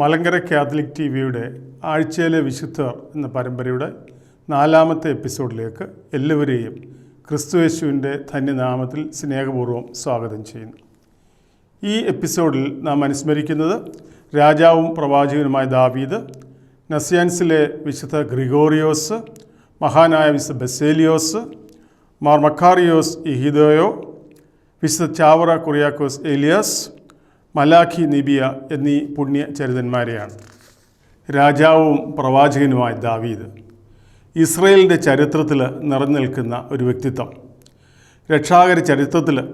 Malankara Catholic T വിയുടെ ആഴ്ചയിലെ വിശുദ്ധർ എന്ന പരമ്പരയുടെ നാലാമത്തെ എപ്പിസോഡിലേക്ക് എല്ലാവരെയും ക്രിസ്തുയേശുവിന്റെ ധന്യനാമത്തിൽ സ്നേഹപൂർവം സ്വാഗതം ചെയ്യുന്നു. ഈ എപ്പിസോഡിൽ നാം അനുസ്മരിക്കുന്നത് രാജാവും പ്രവാചകനുമായ ദാവീദ് നസ്യാൻസിലെ വിശുദ്ധ ഗ്രിഗോറിയോസ് മഹാനായ വിശുദ്ധ ബസേലിയോസ് മാർ മക്കാറിയോസ് ഇഹിദോയോ വിശുദ്ധ ചാവറ കുറിയാക്കോസ് ഏലിയാസ് മലാഖി നിബിയ എന്നീ പുണ്യ ചരിതന്മാരെയാണ് രാജാവും പ്രവാചകനുമായ ദാവീദ് ഇസ്രയേലിന്റെ ചരിത്രത്തിൽ നിറഞ്ഞു നിൽക്കുന്ന ഒരു വ്യക്തിത്വം. രക്ഷാകര ചരിത്രത്തിൽ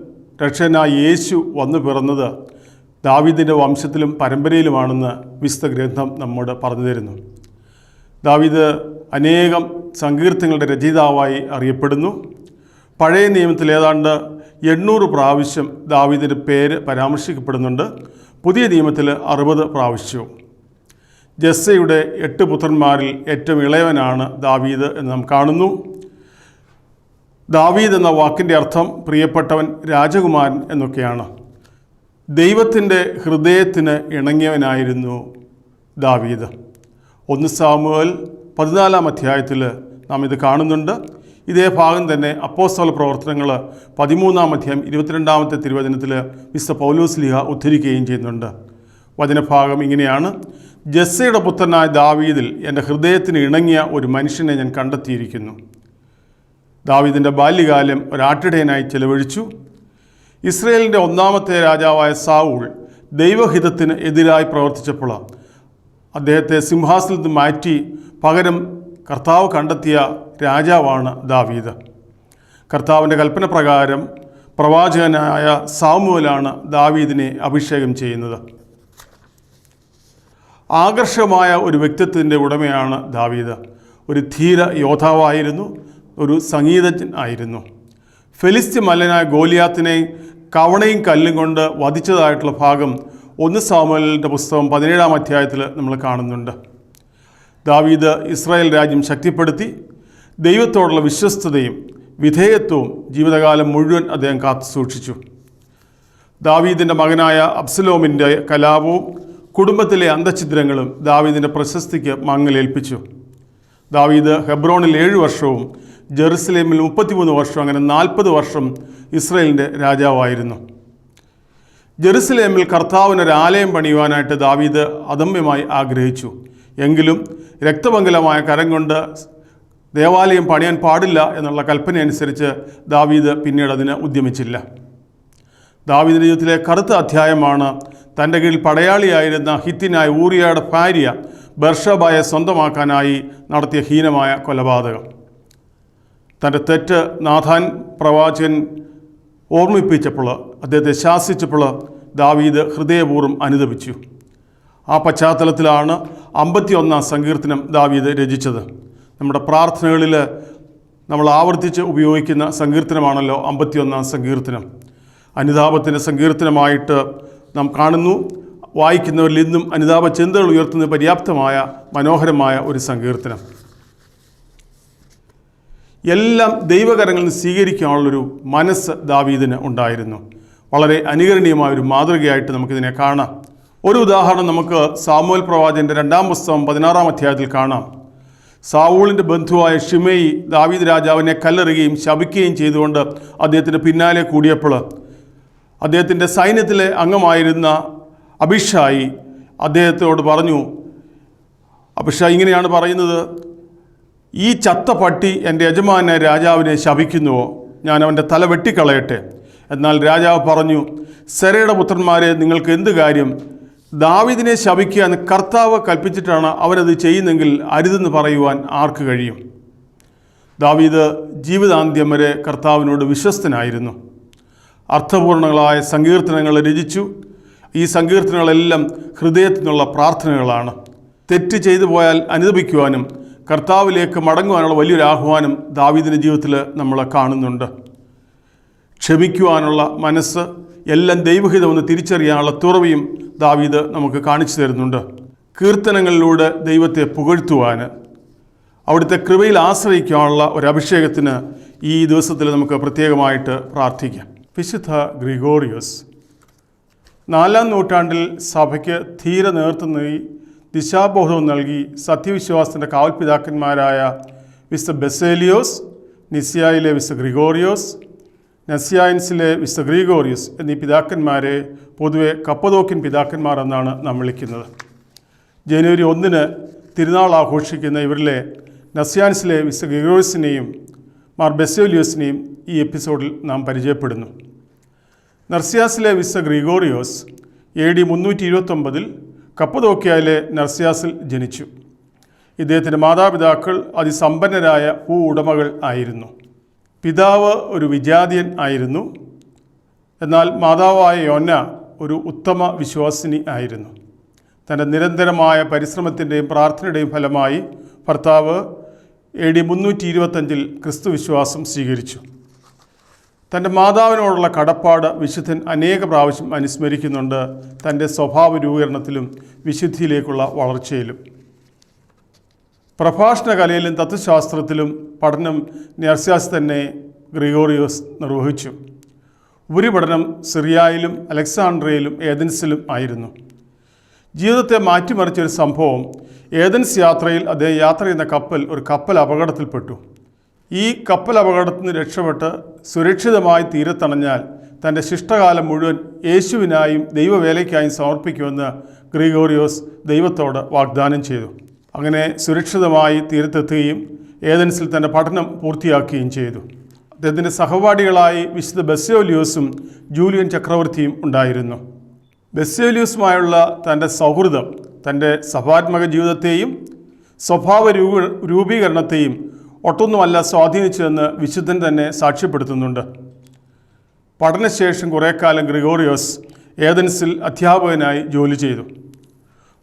രക്ഷകനായ യേശു വന്നു പിറന്നത് ദാവീദിന്റെ വംശത്തിലും പരമ്പരയിലുമാണെന്ന് വിശുദ്ധ ഗ്രന്ഥം നമ്മോട് പറഞ്ഞു തരുന്നു. ദാവീദ് അനേകം സങ്കീർത്തങ്ങളുടെ രചയിതാവായി അറിയപ്പെടുന്നു. പഴയ നിയമത്തിൽ ഏതാണ്ട് എണ്ണൂറ് പ്രാവശ്യം ദാവീദിന്റെ പേര് പരാമർശിക്കപ്പെടുന്നുണ്ട്. പുതിയ നിയമത്തിൽ അറുപത് പ്രാവശ്യവും. ജസ്സയുടെ എട്ട് പുത്രന്മാരിൽ ഏറ്റവും ഇളയവനാണ് ദാവീദ് എന്ന് നാം കാണുന്നു. ദാവീദ് എന്ന വാക്കിന്റെ അർത്ഥം പ്രിയപ്പെട്ടവൻ രാജകുമാരൻ എന്നൊക്കെയാണ്. ദൈവത്തിന്റെ ഹൃദയത്തിന് ഇണങ്ങിയവനായിരുന്നു ദാവീദ്. ഒന്ന് സാമുവൽ പതിനാലാം അധ്യായത്തിൽ നാം ഇത് കാണുന്നുണ്ട്. ഇതേ ഭാഗം തന്നെ അപ്പോസ്തല പ്രവർത്തനങ്ങൾ പതിമൂന്നാം അധ്യായം ഇരുപത്തിരണ്ടാമത്തെ തിരുവചനത്തിൽ മിസ്റ്റർ പൗലോസ് ലിഹ ഉദ്ധരിക്കുകയും ചെയ്യുന്നുണ്ട്. വചനഭാഗം ഇങ്ങനെയാണ്. ജസ്സയുടെ പുത്രനായ ദാവീദിൽ എന്റെ ഹൃദയത്തിന് ഇണങ്ങിയ ഒരു മനുഷ്യനെ ഞാൻ കണ്ടെത്തിയിരിക്കുന്നു. ദാവീദിന്റെ ബാല്യകാലം ഒരാട്ടിടയനായി ചെലവഴിച്ചു. ഇസ്രയേലിന്റെ ഒന്നാമത്തെ രാജാവായ സാവൂൾ ദൈവഹിതത്തിന് എതിരായി പ്രവർത്തിച്ചപ്പോൾ അദ്ദേഹത്തെ സിംഹാസനത്തിൽ മാറ്റി പകരം കർത്താവ് കണ്ടെത്തിയ രാജാവാണ് ദാവീദ്. കർത്താവിന്റെ കൽപ്പന പ്രകാരം പ്രവാചകനായ സാമുവലാണ് ദാവീദിനെ അഭിഷേകം ചെയ്യുന്നത്. ആകർഷകമായ ഒരു വ്യക്തിത്വത്തിന്റെ ഉടമയാണ് ദാവീദ്. ഒരു ധീര യോദ്ധാവായിരുന്നു ഒരു സംഗീതജ്ഞൻ ആയിരുന്നു. ഫെലിസ്ത്യ മല്ലനായ ഗോലിയാത്തിനെ കവണയും കല്ലും കൊണ്ട് വധിച്ചതായിട്ടുള്ള ഭാഗം ഒന്ന് സാമുവലിന്റെ പുസ്തകം പതിനേഴാം അധ്യായത്തിൽ നമ്മൾ കാണുന്നുണ്ട്. ദാവീദ് ഇസ്രായേൽ രാജ്യം ശക്തിപ്പെടുത്തി ദൈവത്തോടുള്ള വിശ്വസ്തതയും വിധേയത്വവും ജീവിതകാലം മുഴുവൻ അദ്ദേഹം കാത്തു സൂക്ഷിച്ചു. ദാവീദിന്റെ മകനായ അബ്സലോമിന്റെ കലാപവും കുടുംബത്തിലെ അന്തഛിദ്രങ്ങളും ദാവീദിന്റെ പ്രശസ്തിക്ക് മങ്ങലേൽപ്പിച്ചു ദാവീദ് ഹെബ്രോണിൽ ഏഴ് വർഷവും ജെറുസലേമിൽ മുപ്പത്തിമൂന്ന് വർഷവും അങ്ങനെ നാൽപ്പത് വർഷം ഇസ്രയേലിന്റെ രാജാവായിരുന്നു. ജെറുസലേമിൽ കർത്താവിന് ഒരു ആലയം പണിയുവാനായിട്ട് ദാവീദ് അദമ്യമായി ആഗ്രഹിച്ചു. എങ്കിലും രക്തമംഗലമായ കരം കൊണ്ട് ദേവാലയം പണിയാൻ പാടില്ല എന്നുള്ള കൽപ്പനയനുസരിച്ച് ദാവീദ് പിന്നീട് അതിന് ഉദ്യമിച്ചില്ല. ദാവീദിന്റെ ജീവിതത്തിലെ കറുത്ത അധ്യായമാണ് തന്റെ കീഴിൽ പടയാളിയായിരുന്ന ഹിത്തിനായ ഊറിയയുടെ ഭാര്യ ബർഷബായെ സ്വന്തമാക്കാനായി നടത്തിയ ഹീനമായ കൊലപാതകം. തന്റെ തെറ്റ് നാഥാൻ പ്രവാചകൻ ഓർമ്മിപ്പിച്ചപ്പോൾ അദ്ദേഹത്തെ ശാസിച്ചപ്പോൾ ദാവീദ് ഹൃദയപൂർവം അനുദപിച്ചു. ആ പശ്ചാത്തലത്തിലാണ് അമ്പത്തിയൊന്നാം സങ്കീർത്തനം ദാവീദ് രചിച്ചത്. നമ്മുടെ പ്രാർത്ഥനകളിൽ നമ്മൾ ആവർത്തിച്ച് ഉപയോഗിക്കുന്ന സങ്കീർത്തനമാണല്ലോ അമ്പത്തിയൊന്നാം സങ്കീർത്തനം. അനുതാപത്തിന്റെ സങ്കീർത്തനമായിട്ട് നാം കാണുന്നു. വായിക്കുന്നവരിൽ ഇന്നും അനുതാപ ചിന്തകൾ ഉയർത്തുന്ന പര്യാപ്തമായ മനോഹരമായ ഒരു സങ്കീർത്തനം. എല്ലാം ദൈവകരങ്ങളിൽ നിന്ന് സ്വീകരിക്കാനുള്ളൊരു മനസ്സ് ദാവീദിന് ഉണ്ടായിരുന്നു. വളരെ അനുകരണീയമായ ഒരു മാതൃകയായിട്ട് നമുക്കിതിനെ കാണാം. ഒരു ഉദാഹരണം നമുക്ക് സാമുവൽ പ്രവാചന്റെ രണ്ടാം പുസ്തകം പതിനാറാം അധ്യായത്തിൽ കാണാം. സാവൂളിന്റെ ബന്ധുവായ ഷിമയി ദാവീദ് രാജാവിനെ കല്ലെറുകയും ശപിക്കുകയും ചെയ്തുകൊണ്ട് അദ്ദേഹത്തിന്റെ പിന്നാലെ കൂടിയപ്പോൾ അദ്ദേഹത്തിന്റെ സൈന്യത്തിലെ അംഗമായിരുന്ന അഭിഷായി അദ്ദേഹത്തോട് പറഞ്ഞു അഭിഷായി ഇങ്ങനെയാണ് പറയുന്നത്. ഈ ചത്ത പട്ടി എന്റെ യജമാനെ രാജാവിനെ ശപിക്കുന്നുവോ? ഞാൻ അവന്റെ തല വെട്ടിക്കളയട്ടെ. എന്നാൽ രാജാവ് പറഞ്ഞു സെരയുടെ പുത്രന്മാരെ നിങ്ങൾക്ക് എന്ത് കാര്യം? ദാവിദിനെ ശപിക്കാൻ കർത്താവ് കൽപ്പിച്ചിട്ടാണ് അവരത് ചെയ്യുന്നെങ്കിൽ അരുതെന്ന് പറയുവാൻ ആർക്ക് കഴിയും? ദാവീദ് ജീവിതാന്ത്യം വരെ കർത്താവിനോട് വിശ്വസ്തനായിരുന്നു. അർത്ഥപൂർണങ്ങളായ സങ്കീർത്തനങ്ങൾ രചിച്ചു. ഈ സങ്കീർത്തനങ്ങളെല്ലാം ഹൃദയത്തിൽ നിന്നുള്ള പ്രാർത്ഥനകളാണ്. തെറ്റ് ചെയ്തു പോയാൽ അനുദപിക്കുവാനും കർത്താവിലേക്ക് മടങ്ങുവാനുള്ള വലിയൊരു ആഹ്വാനം ദാവീദിന്റെ ജീവിതത്തിൽ നമ്മൾ കാണുന്നുണ്ട്. ക്ഷമിക്കുവാനുള്ള മനസ്സ് എല്ലാം ദൈവഹിതമെന്ന് തിരിച്ചറിയാനുള്ള തുറവിയും ദാവീദ് നമുക്ക് കാണിച്ചു തരുന്നുണ്ട്. കീർത്തനങ്ങളിലൂടെ ദൈവത്തെ പുകഴ്ത്തുവാൻ. അവിടുത്തെ കൃപയിൽ ആശ്രയിക്കാനുള്ള ഒരു അഭിഷേകത്തിന് ഈ ദിവസത്തിൽ നമുക്ക് പ്രത്യേകമായിട്ട് പ്രാർത്ഥിക്കാം. വിശുദ്ധ ഗ്രിഗോറിയസ് നാലാം നൂറ്റാണ്ടിൽ സഭയ്ക്ക് ധീര നേതൃത്വം നൽകി ദിശാബോധവും നൽകി സത്യവിശ്വാസത്തിന്റെ കാവൽപിതാക്കന്മാരായ വിശുദ്ധ ബെസേലിയോസ് നിസിയായിലെ വിശുദ്ധ ഗ്രിഗോറിയോസ് നസിയാൻസിലെ മിസ്റ്റർ ഗ്രീഗോറിയസ് എന്നീ പിതാക്കന്മാരെ പൊതുവെ കപ്പതോക്കിൻ പിതാക്കന്മാർ എന്നാണ് നാം വിളിക്കുന്നത്. ജനുവരി ഒന്നിന് തിരുനാൾ ആഘോഷിക്കുന്ന ഇവരിലെ നസ്യാൻസിലെ മിസ്റ്റർ ഗ്രിഗോറിയസിനെയും മാർ ബെസോലിയോസിനെയും ഈ എപ്പിസോഡിൽ നാം പരിചയപ്പെടുന്നു. നർസിയാസിലെ വിശുദ്ധ ഗ്രിഗോറിയോസ് എ ഡി മുന്നൂറ്റി ഇരുപത്തൊമ്പതിൽ കപ്പതോക്കിയയിലെ നർസിയാസിൽ ജനിച്ചു. ഇദ്ദേഹത്തിന്റെ മാതാപിതാക്കൾ അതിസമ്പന്നരായ ഭൂ ഉടമകൾ ആയിരുന്നു. പിതാവ് ഒരു വിജാതിയൻ ആയിരുന്നു. എന്നാൽ മാതാവായ യോന്ന ഒരു ഉത്തമ വിശ്വാസിനി ആയിരുന്നു. തന്റെ നിരന്തരമായ പരിശ്രമത്തിന്റെയും പ്രാർത്ഥനയുടെയും ഫലമായി ഭർത്താവ് എ ഡി മുന്നൂറ്റി ഇരുപത്തഞ്ചിൽ ക്രിസ്തു വിശ്വാസം സ്വീകരിച്ചു. തന്റെ മാതാവിനോടുള്ള കടപ്പാട് വിശുദ്ധൻ അനേക പ്രാവശ്യം അനുസ്മരിക്കുന്നുണ്ട് തന്റെ സ്വഭാവ രൂപീകരണത്തിലും വിശുദ്ധിയിലേക്കുള്ള വളർച്ചയിലും. പ്രഭാഷണ കലയിലും തത്വശാസ്ത്രത്തിലും പഠനം നർസ്യാസ് തന്നെ ഗ്രിഗോറിയോസ് നിർവഹിച്ചു. ഉപരിപഠനം സിറിയയിലും അലക്സാണ്ട്രിയയിലും ഏതൻസിലും ആയിരുന്നു. ജീവിതത്തെ മാറ്റിമറിച്ച ഒരു സംഭവം ഏതൻസ് യാത്രയിൽ അദ്ദേഹം യാത്ര ചെയ്യുന്ന കപ്പൽ ഒരു കപ്പൽ അപകടത്തിൽപ്പെട്ടു. ഈ കപ്പൽ അപകടത്തിൽ നിന്ന് രക്ഷപ്പെട്ട് സുരക്ഷിതമായി തീരത്തണഞ്ഞാൽ തന്റെ ശിഷ്ടകാലം മുഴുവൻ യേശുവിനായും ദൈവവേലയ്ക്കായും സമർപ്പിക്കുമെന്ന് ഗ്രിഗോറിയോസ് ദൈവത്തോട് വാഗ്ദാനം ചെയ്തു. അങ്ങനെ സുരക്ഷിതമായി തീരത്തെത്തുകയും ഏതൻസിൽ തന്റെ പഠനം പൂർത്തിയാക്കുകയും ചെയ്തു. അദ്ദേഹത്തിന്റെ സഹപാഠികളായി വിശുദ്ധ ബെസ്യോലിയോസും ജൂലിയൻ ചക്രവർത്തിയും ഉണ്ടായിരുന്നു. ബെസ്യോലിയോസുമായുള്ള തന്റെ സൗഹൃദം തന്റെ സഭാത്മക ജീവിതത്തെയും സ്വഭാവ രൂപ രൂപീകരണത്തെയും ഒട്ടൊന്നുമല്ല സ്വാധീനിച്ചതെന്ന് വിശുദ്ധൻ തന്നെ സാക്ഷ്യപ്പെടുത്തുന്നുണ്ട്. പഠനശേഷം കുറേക്കാലം ഗ്രിഗോറിയോസ് ഏതൻസിൽ അധ്യാപകനായി ജോലി ചെയ്തു.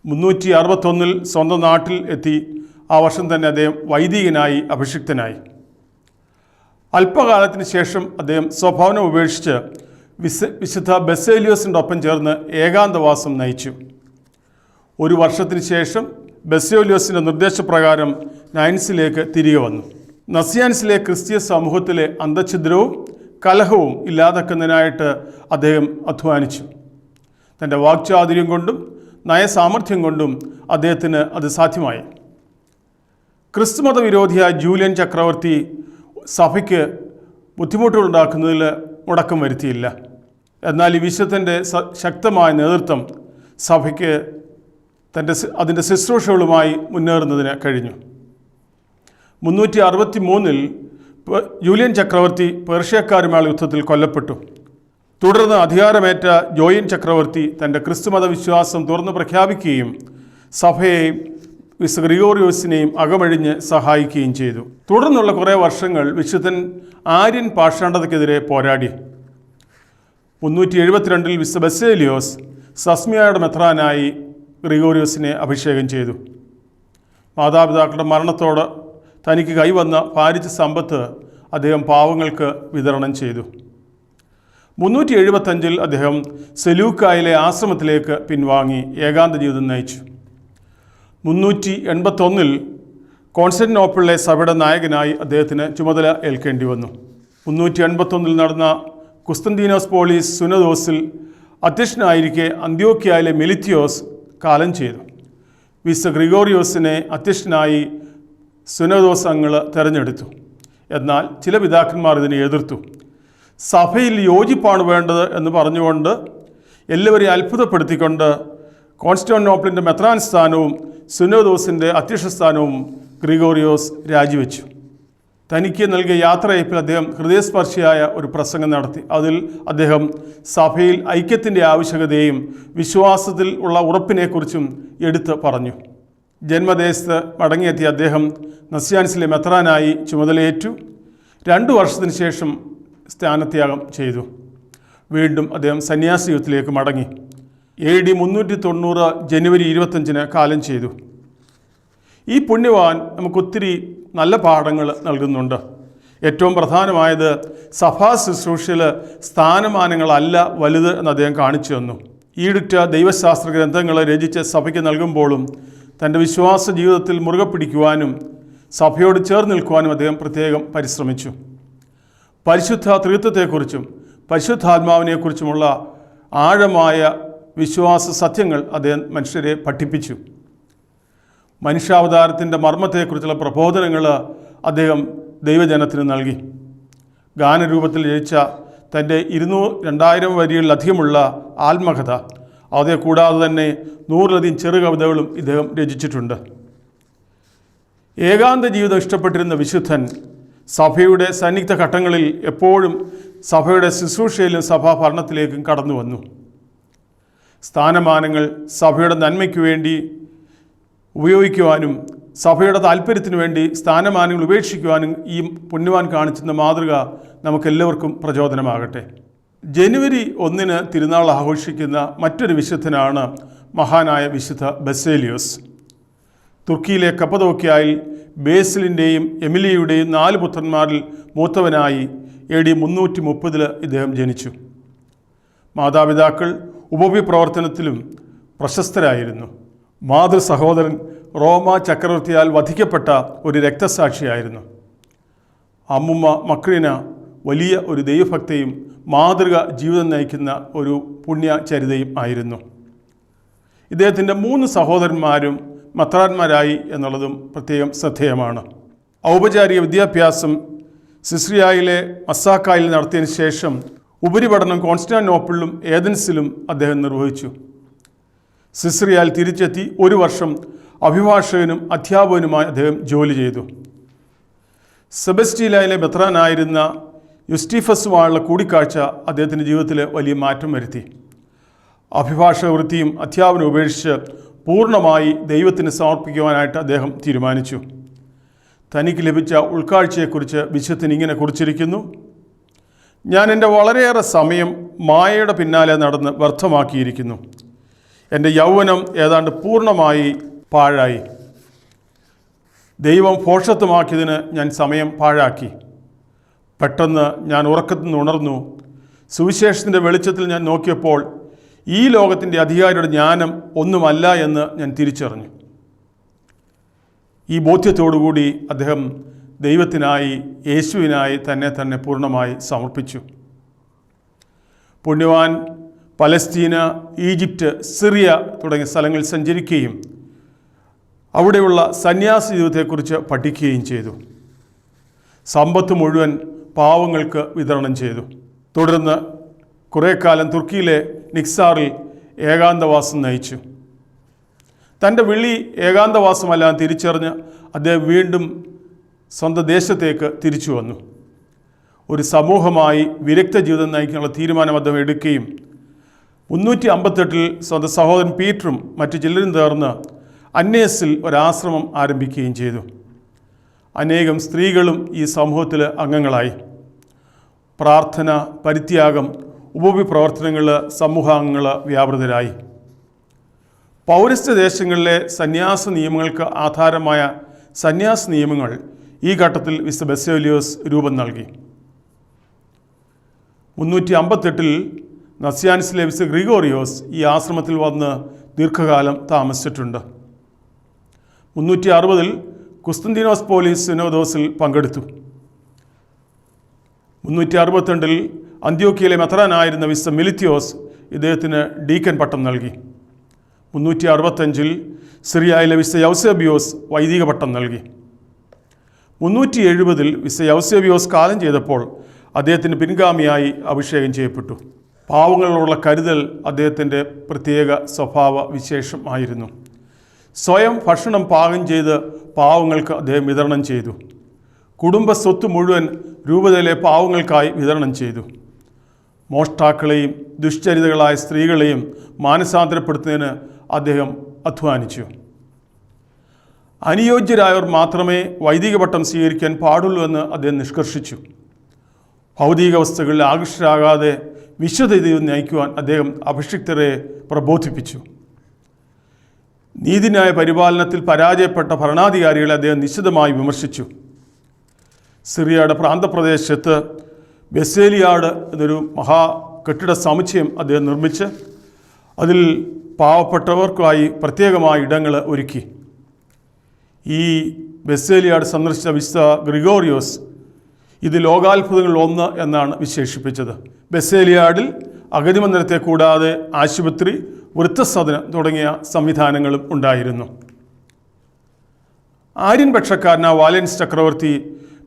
മുന്നൂറ്റി അറുപത്തൊന്നിൽ സ്വന്തം നാട്ടിൽ എത്തി ആ വർഷം തന്നെ അദ്ദേഹം വൈദികനായി അഭിഷിക്തനായി. അല്പകാലത്തിന് ശേഷം അദ്ദേഹം സ്വഭാവനം ഉപേക്ഷിച്ച് വിശ വിശുദ്ധ ബസേലിയോസിന്റെ ഒപ്പം ചേർന്ന് ഏകാന്തവാസം നയിച്ചു. ഒരു വർഷത്തിന് ശേഷം ബസേലിയോസിന്റെ നിർദ്ദേശപ്രകാരം നയൻസിലേക്ക് തിരികെ വന്നു. നസിയാൻസിലെ ക്രിസ്തീയ സമൂഹത്തിലെ അന്തഛിദ്രവും കലഹവും ഇല്ലാതാക്കുന്നതിനായിട്ട് അദ്ദേഹം അധ്വാനിച്ചു. തന്റെ വാക്ചാതുര്യം കൊണ്ടും നയസാമർഥ്യം കൊണ്ടും അദ്ദേഹത്തിന് അത് സാധ്യമായി. ക്രിസ്തുമത വിരോധിയായ ജൂലിയൻ ചക്രവർത്തി സഭയ്ക്ക് ബുദ്ധിമുട്ടുകളുണ്ടാക്കുന്നതിൽ മുടക്കം വരുത്തിയില്ല. എന്നാൽ ഈ വിശ്വത്തിന്റെ ശക്തമായ നേതൃത്വം സഭയ്ക്ക് തന്റെ അതിന്റെ ശുശ്രൂഷകളുമായി മുന്നേറുന്നതിന് കഴിഞ്ഞു. മുന്നൂറ്റി അറുപത്തി മൂന്നിൽ ജൂലിയൻ ചക്രവർത്തി പേർഷ്യക്കാരുമായുള്ള യുദ്ധത്തിൽ കൊല്ലപ്പെട്ടു. തുടർന്ന് അധികാരമേറ്റ ജോയിൻ ചക്രവർത്തി തന്റെ ക്രിസ്തുമത വിശ്വാസം തുറന്നു പ്രഖ്യാപിക്കുകയും സഭയെയും വിശ ഗ്രിഗോറിയോസിനെയും അകമഴിഞ്ഞ് സഹായിക്കുകയും ചെയ്തു. തുടർന്നുള്ള കുറേ വർഷങ്ങൾ വിശുദ്ധൻ ആര്യൻ പാഷാണ്ഡതയ്ക്കെതിരെ പോരാടി. മുന്നൂറ്റി എഴുപത്തിരണ്ടിൽ വിശുദ്ധ ബസേലിയോസ് സസ്മിയായുടെ മെത്രാനായി ഗ്രിഗോറിയോസിനെ അഭിഷേകം ചെയ്തു. മാതാപിതാക്കളുടെ മരണത്തോട് തനിക്ക് കൈവന്ന ഭാരിച്ച സമ്പത്ത് അദ്ദേഹം പാവങ്ങൾക്ക് വിതരണം ചെയ്തു. മുന്നൂറ്റി എഴുപത്തഞ്ചിൽ അദ്ദേഹം സെലൂക്കായിലെ ആശ്രമത്തിലേക്ക് പിൻവാങ്ങി ഏകാന്ത ജീവിതം നയിച്ചു. മുന്നൂറ്റി എൺപത്തൊന്നിൽ കോൺസ്റ്റന്റിനോപ്പിളിലെ സഭയുടെ നായകനായി അദ്ദേഹത്തിന് ചുമതല ഏൽക്കേണ്ടി വന്നു. മുന്നൂറ്റി എൺപത്തൊന്നിൽ നടന്ന കുസ്തന്തീനോസ് പോളീസ് സുനദോസിൽ അധ്യക്ഷനായിരിക്കെ അന്ത്യോക്യയിലെ മെലിത്തിയോസ് കാലം ചെയ്തു. വിസ ഗ്രിഗോറിയോസിനെ അധ്യക്ഷനായി സുനദോസ് അങ്ങൾ തെരഞ്ഞെടുത്തു. എന്നാൽ ചില പിതാക്കന്മാർ ഇതിനെ എതിർത്തു. സഭയിൽ യോജിപ്പാണ് വേണ്ടത് എന്ന് പറഞ്ഞുകൊണ്ട് എല്ലാവരെയും അത്ഭുതപ്പെടുത്തിക്കൊണ്ട് കോൺസ്റ്റാന്റിനോപ്പിളിന്റെ മെത്രാൻ സ്ഥാനവും സുനോദോസിന്റെ അധ്യക്ഷ സ്ഥാനവും ഗ്രിഗോറിയോസ് രാജിവെച്ചു. തനിക്ക് നൽകിയ യാത്രയപ്പിൽ അദ്ദേഹം ഹൃദയസ്പർശിയായ ഒരു പ്രസംഗം നടത്തി. അതിൽ അദ്ദേഹം സഭയിൽ ഐക്യത്തിന്റെ ആവശ്യകതയെയും വിശ്വാസത്തിൽ ഉള്ള ഉറപ്പിനെക്കുറിച്ചും എടുത്ത് പറഞ്ഞു. ജന്മദേശത്ത് മടങ്ങിയെത്തിയ അദ്ദേഹം നസ്യാൻസിലെ മെത്രാനായി ചുമതലയേറ്റു. രണ്ടു വർഷത്തിന് ശേഷം സ്ഥാനത്യാഗം ചെയ്തു. വീണ്ടും അദ്ദേഹം സന്യാസ യുദ്ധത്തിലേക്ക് മടങ്ങി. എ ഡി മുന്നൂറ്റി തൊണ്ണൂറ് ജനുവരി ഇരുപത്തഞ്ചിന് കാലം ചെയ്തു. ഈ പുണ്യവാൻ നമുക്കൊത്തിരി നല്ല പാഠങ്ങൾ നൽകുന്നുണ്ട്. ഏറ്റവും പ്രധാനമായത് സഭാ ശുശ്രൂഷയിൽ സ്ഥാനമാനങ്ങളല്ല വലുത് എന്ന് അദ്ദേഹം കാണിച്ചു തന്നു. ഈടുറ്റ ദൈവശാസ്ത്ര ഗ്രന്ഥങ്ങൾ രചിച്ച് സഭയ്ക്ക് നൽകുമ്പോഴും തന്റെ വിശ്വാസ ജീവിതത്തിൽ മുറുകെ പിടിക്കുവാനും സഭയോട് ചേർന്ന് നിൽക്കുവാനും അദ്ദേഹം പ്രത്യേകം പരിശ്രമിച്ചു. പരിശുദ്ധ ത്രിത്വത്തെക്കുറിച്ചും പരിശുദ്ധാത്മാവിനെക്കുറിച്ചുമുള്ള ആഴമായ വിശ്വാസ സത്യങ്ങൾ അദ്ദേഹം മനുഷ്യരെ പഠിപ്പിച്ചു. മനുഷ്യാവതാരത്തിന്റെ മർമ്മത്തെക്കുറിച്ചുള്ള പ്രബോധനങ്ങൾ അദ്ദേഹം ദൈവജനത്തിന് നൽകി. ഗാനരൂപത്തിൽ രചിച്ച തന്റെ ഇരുന്നൂ രണ്ടായിരം വരികളിലധികമുള്ള ആത്മകഥ അതേ കൂടാതെ തന്നെ നൂറിലധികം ചെറുകവിതകളും ഇദ്ദേഹം രചിച്ചിട്ടുണ്ട്. ഏകാന്ത ജീവിതം ഇഷ്ടപ്പെട്ടിരുന്ന വിശുദ്ധൻ സഭയുടെ സന്നിഗ്ധ ഘട്ടങ്ങളിൽ എപ്പോഴും സഭയുടെ ശുശ്രൂഷയിലും സഭാ ഭരണത്തിലേക്കും കടന്നു വന്നു. സ്ഥാനമാനങ്ങൾ സഭയുടെ നന്മയ്ക്ക് വേണ്ടി ഉപയോഗിക്കുവാനും സഭയുടെ താല്പര്യത്തിന് വേണ്ടി സ്ഥാനമാനങ്ങൾ ഉപേക്ഷിക്കുവാനും ഈ പുണ്യവാൻ കാണിച്ചിരുന്ന മാതൃക നമുക്കെല്ലാവർക്കും പ്രചോദനമാകട്ടെ. ജനുവരി ഒന്നിന് തിരുനാൾ ആഘോഷിക്കുന്ന മറ്റൊരു വിശുദ്ധനാണ് മഹാനായ വിശുദ്ധ ബസേലിയോസ്. തുർക്കിയിലെ കപ്പതോക്കിയായിൽ ബേസിലിന്റെയും എമിലിയുടെയും നാല് പുത്രന്മാരിൽ മൂത്തവനായി എ ഡി മുന്നൂറ്റി മുപ്പതിൽ ഇദ്ദേഹം ജനിച്ചു. മാതാപിതാക്കൾ ഉപവിപ്രവർത്തനത്തിലും പ്രശസ്തരായിരുന്നു. മാതൃ സഹോദരൻ റോമ ചക്രവർത്തിയാൽ വധിക്കപ്പെട്ട ഒരു രക്തസാക്ഷിയായിരുന്നു. അമ്മുമ്മ മക്രീന വലിയ ഒരു ദൈവഭക്തയും മാതൃക ജീവിതം നയിക്കുന്ന ഒരു പുണ്യചരിതയും ആയിരുന്നു. ഇദ്ദേഹത്തിന്റെ മൂന്ന് സഹോദരന്മാരും മത്രാന്മാരായി എന്നുള്ളതും പ്രത്യേകം ശ്രദ്ധേയമാണ്. ഔപചാരിക വിദ്യാഭ്യാസം സിസ്രിയായിലെ മസാക്കായിൽ നടത്തിയതിന് ശേഷം ഉപരിപഠനം കോൺസ്റ്റാന്റിനോപ്പിളിലും ഏതൻസിലും അദ്ദേഹം നിർവഹിച്ചു. സിസ്രിയാൽ തിരിച്ചെത്തി ഒരു വർഷം അഭിഭാഷകനും അധ്യാപകനുമായി അദ്ദേഹം ജോലി ചെയ്തു. സെബസ്റ്റീലയിലെ ബെത്രാനായിരുന്ന യുസ്റ്റീഫസുമായുള്ള കൂടിക്കാഴ്ച അദ്ദേഹത്തിന്റെ ജീവിതത്തിൽ വലിയ മാറ്റം വരുത്തി. അഭിഭാഷക വൃത്തിയും അധ്യാപനം ഉപേക്ഷിച്ച് പൂർണമായി ദൈവത്തിന് സമർപ്പിക്കുവാനായിട്ട് അദ്ദേഹം തീരുമാനിച്ചു. തനിക്ക് ലഭിച്ച ഉൾക്കാഴ്ചയെക്കുറിച്ച് വിശ്വത്തിന് ഇങ്ങനെ കുറിച്ചിരിക്കുന്നു. ഞാൻ എന്റെ വളരെയേറെ സമയം മായയുടെ പിന്നാലെ നടന്ന് വ്യർത്ഥമാക്കിയിരിക്കുന്നു. എന്റെ യൗവനം ഏതാണ്ട് പൂർണമായി പാഴായി. ദൈവം ഭോഷത്വമാക്കിയതിന് ഞാൻ സമയം പാഴാക്കി. പെട്ടെന്ന് ഞാൻ ഉറക്കത്തിൽ നിന്ന് ഉണർന്നു. സുവിശേഷത്തിന്റെ വെളിച്ചത്തിൽ ഞാൻ നോക്കിയപ്പോൾ ഈ ലോകത്തിന്റെ അധികാരിയുടെ ജ്ഞാനം ഒന്നുമല്ല എന്ന് ഞാൻ തിരിച്ചറിഞ്ഞു. ഈ ബോധ്യത്തോടുകൂടി അദ്ദേഹം ദൈവത്തിനായി യേശുവിനായി തന്നെ തന്നെ പൂർണമായി സമർപ്പിച്ചു. പുണ്യവാൻ പലസ്തീന ഈജിപ്റ്റ് സിറിയ തുടങ്ങിയ സ്ഥലങ്ങളിൽ സഞ്ചരിക്കുകയും അവിടെയുള്ള സന്യാസ ജീവിതത്തെക്കുറിച്ച് പഠിക്കുകയും ചെയ്തു. സമ്പത്ത് മുഴുവൻ പാവങ്ങൾക്ക് വിതരണം ചെയ്തു. തുടർന്ന് കുറേ കാലം തുർക്കിയിലെ നിക്സാറിൽ ഏകാന്തവാസം നയിച്ചു. തന്റെ വിളി ഏകാന്തവാസമല്ല തിരിച്ചറിഞ്ഞ് അദ്ദേഹം വീണ്ടും സ്വന്തം ദേശത്തേക്ക് തിരിച്ചു വന്നു. ഒരു സമൂഹമായി വിരക്ത ജീവിതം നയിക്കാനുള്ള തീരുമാനം അദ്ദേഹം എടുക്കുകയും മുന്നൂറ്റി അമ്പത്തെട്ടിൽ സ്വന്തം സഹോദരൻ പീറ്ററും മറ്റു ചിലരും ചേർന്ന് അന്നേസിൽ ഒരാശ്രമം ആരംഭിക്കുകയും ചെയ്തു. അനേകം സ്ത്രീകളും ഈ സമൂഹത്തിൽ അംഗങ്ങളായി. പ്രാർത്ഥന പരിത്യാഗം ഉപവിപ്രവർത്തനങ്ങൾ സമൂഹാംഗങ്ങൾ വ്യാപൃതരായി. പൗരസ്ത്യ ദേശങ്ങളിലെ സന്യാസ നിയമങ്ങൾക്ക് ആധാരമായ സന്യാസ നിയമങ്ങൾ ഈ ഘട്ടത്തിൽ വിശുദ്ധ ബെസേലിയോസ് രൂപം നൽകി. മുന്നൂറ്റി അമ്പത്തെട്ടിൽ നസ്യാനിസിലെ വിശുദ്ധ ഗ്രിഗോറിയോസ് ഈ ആശ്രമത്തിൽ വന്ന് ദീർഘകാലം താമസിച്ചിട്ടുണ്ട്. മുന്നൂറ്റി അറുപതിൽ കുസ്തന്തിനോസ് പോലീസ് സിനോദോസിൽ പങ്കെടുത്തു. മുന്നൂറ്റി അറുപത്തിരണ്ടിൽ അന്ത്യോക്കിയയിലെ മെത്രാനായിരുന്ന വിസ് മിലിത്തിയോസ് ഇദ്ദേഹത്തിന് ഡീക്കൻ പട്ടം നൽകി. മുന്നൂറ്റി അറുപത്തഞ്ചിൽ സിറിയയിലെ വിസ് യൗസേബിയോസ് വൈദിക പട്ടം നൽകി. മുന്നൂറ്റി എഴുപതിൽ വിസ് യൗസേബിയോസ് കാലം ചെയ്തപ്പോൾ അദ്ദേഹത്തിന് പിൻഗാമിയായി അഭിഷേകം ചെയ്യപ്പെട്ടു. പാവങ്ങളോടുള്ള കരുതൽ അദ്ദേഹത്തിന്റെ പ്രത്യേക സ്വഭാവ വിശേഷമായിരുന്നു സ്വയം ഭക്ഷണം പാകം ചെയ്ത് പാവങ്ങൾക്ക് അദ്ദേഹം വിതരണം ചെയ്തു. കുടുംബ സ്വത്ത് മുഴുവൻ രൂപതയിലെ പാവങ്ങൾക്കായി വിതരണം ചെയ്തു. മോഷ്ടാക്കളെയും ദുഷ്ചരിതകളായ സ്ത്രീകളെയും മാനസാന്തരപ്പെടുത്തുന്നതിന് അദ്ദേഹം അധ്വാനിച്ചു. അനുയോജ്യരായവർ മാത്രമേ വൈദിക പട്ടം സ്വീകരിക്കാൻ പാടുള്ളൂ എന്ന് അദ്ദേഹം നിഷ്കർഷിച്ചു. ഭൗതിക വസ്തുക്കളിൽ ആകൃഷ്ടരാകാതെ വിശുദ്ധ ദൈവം നയിക്കുവാൻ അദ്ദേഹം അഭിഷിക്തരെ പ്രബോധിപ്പിച്ചു. നീതിന്യായ പരിപാലനത്തിൽ പരാജയപ്പെട്ട ഭരണാധികാരികളെ അദ്ദേഹം നിശ്ചിതമായി വിമർശിച്ചു. സിറിയയുടെ പ്രാന്തപ്രദേശത്ത് ബെസേലിയാട് എന്നൊരു മഹാ കെട്ടിട സമുച്ചയം അദ്ദേഹം നിർമ്മിച്ച് അതിൽ പാവപ്പെട്ടവർക്കായി പ്രത്യേകമായ ഇടങ്ങൾ ഒരുക്കി. ഈ ബെസേലിയാട് സന്ദർശിച്ച വിശുദ്ധ ഗ്രിഗോറിയോസ് ഇത് ലോകാത്ഭുതങ്ങളിൽ ഒന്ന് എന്നാണ് വിശേഷിപ്പിച്ചത്. ബെസേലിയാടിൽ അഗതി മന്ദിരത്തെ കൂടാതെ ആശുപത്രി വൃത്തസദനം തുടങ്ങിയ സംവിധാനങ്ങളും ഉണ്ടായിരുന്നു. ആര്യൻ പക്ഷക്കാരനായ വാലൻസ് ചക്രവർത്തി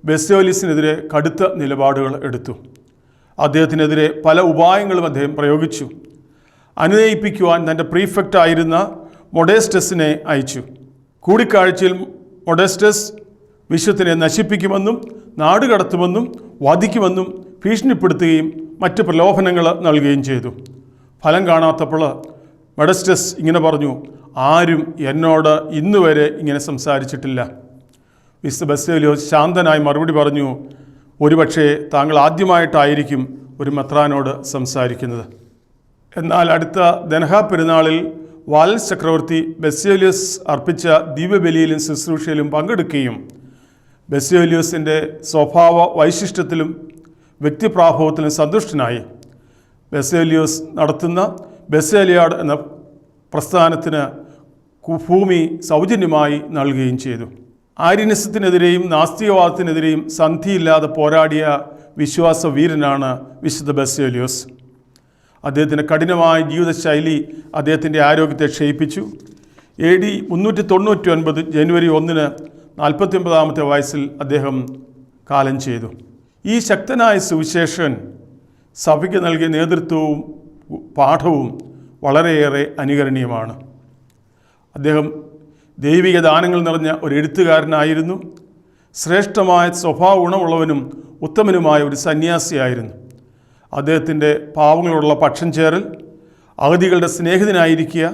ബെസ്യോലിസിനെതിരെ കടുത്ത നിലപാടുകൾ എടുത്തു. അദ്ദേഹത്തിനെതിരെ പല ഉപായങ്ങളും അദ്ദേഹം പ്രയോഗിച്ചു. അനുനയിപ്പിക്കുവാൻ തന്റെ പ്രീഫെക്റ്റ് ആയിരുന്ന മൊഡേസ്റ്റസിനെ അയച്ചു. കൂടിക്കാഴ്ചയിൽ മൊഡേസ്റ്റസ് വിശ്വത്തിനെ നശിപ്പിക്കുമെന്നും നാടുകടത്തുമെന്നും വധിക്കുമെന്നും ഭീഷണിപ്പെടുത്തുകയും മറ്റ് പ്രലോഭനങ്ങൾ നൽകുകയും ചെയ്തു. ഫലം കാണാത്തപ്പോൾ മെഡസ്റ്റസ് ഇങ്ങനെ പറഞ്ഞു ആരും എന്നോട് ഇന്നുവരെ ഇങ്ങനെ സംസാരിച്ചിട്ടില്ല. വിശുദ്ധ ബസ്സേലിയോസ് ശാന്തനായി മറുപടി പറഞ്ഞു ഒരുപക്ഷേ താങ്കൾ ആദ്യമായിട്ടായിരിക്കും ഒരു മെത്രാനോട് സംസാരിക്കുന്നത്. എന്നാൽ അടുത്ത ദനഹ പെരുന്നാളിൽ വാലൻസ് ചക്രവർത്തി ബെസ്യോലിയസ് അർപ്പിച്ച ദിവ്യബലിയിലും ശുശ്രൂഷയിലും പങ്കെടുക്കുകയും ബെസ്യോലിയസിന്റെ സ്വഭാവ വൈശിഷ്ട്യത്തിലും വ്യക്തിപ്രാഭവത്തിലും സന്തുഷ്ടനായി. ബെസേലിയോസ് നടത്തുന്ന ബെസേലിയാഡ് എന്ന പ്രസ്ഥാനത്തിന് ഭൂമി സൗജന്യമായി നൽകുകയും ചെയ്തു. ആര്യനിസത്തിനെതിരെയും നാസ്തികവാദത്തിനെതിരെയും സന്ധിയില്ലാതെ പോരാടിയ വിശ്വാസ വീരനാണ് വിശുദ്ധ ബസേലിയോസ്. അദ്ദേഹത്തിന്റെ കഠിനമായ ജീവിതശൈലി അദ്ദേഹത്തിന്റെ ആരോഗ്യത്തെ ക്ഷയിപ്പിച്ചു. എ ഡി മുന്നൂറ്റി തൊണ്ണൂറ്റി ഒൻപത് ജനുവരി ഒന്നിന് നാൽപ്പത്തി ഒമ്പതാമത്തെ വയസ്സിൽ അദ്ദേഹം കാലം ചെയ്തു. ഈ ശക്തനായ സുവിശേഷൻ സഭയ്ക്ക് നൽകിയ നേതൃത്വവും പാഠവും വളരെയേറെ അനുകരണീയമാണ്. അദ്ദേഹം ദൈവിക ദാനങ്ങൾ നിറഞ്ഞ ഒരു എഴുത്തുകാരനായിരുന്നു. ശ്രേഷ്ഠമായ സ്വഭാവ ഗുണമുള്ളവനും ഉത്തമനുമായ ഒരു സന്യാസിയായിരുന്നു. അദ്ദേഹത്തിന്റെ പാവങ്ങളോടുള്ള പക്ഷം ചേരൽ അഗതികളുടെ സ്നേഹിതനായിരിക്കുക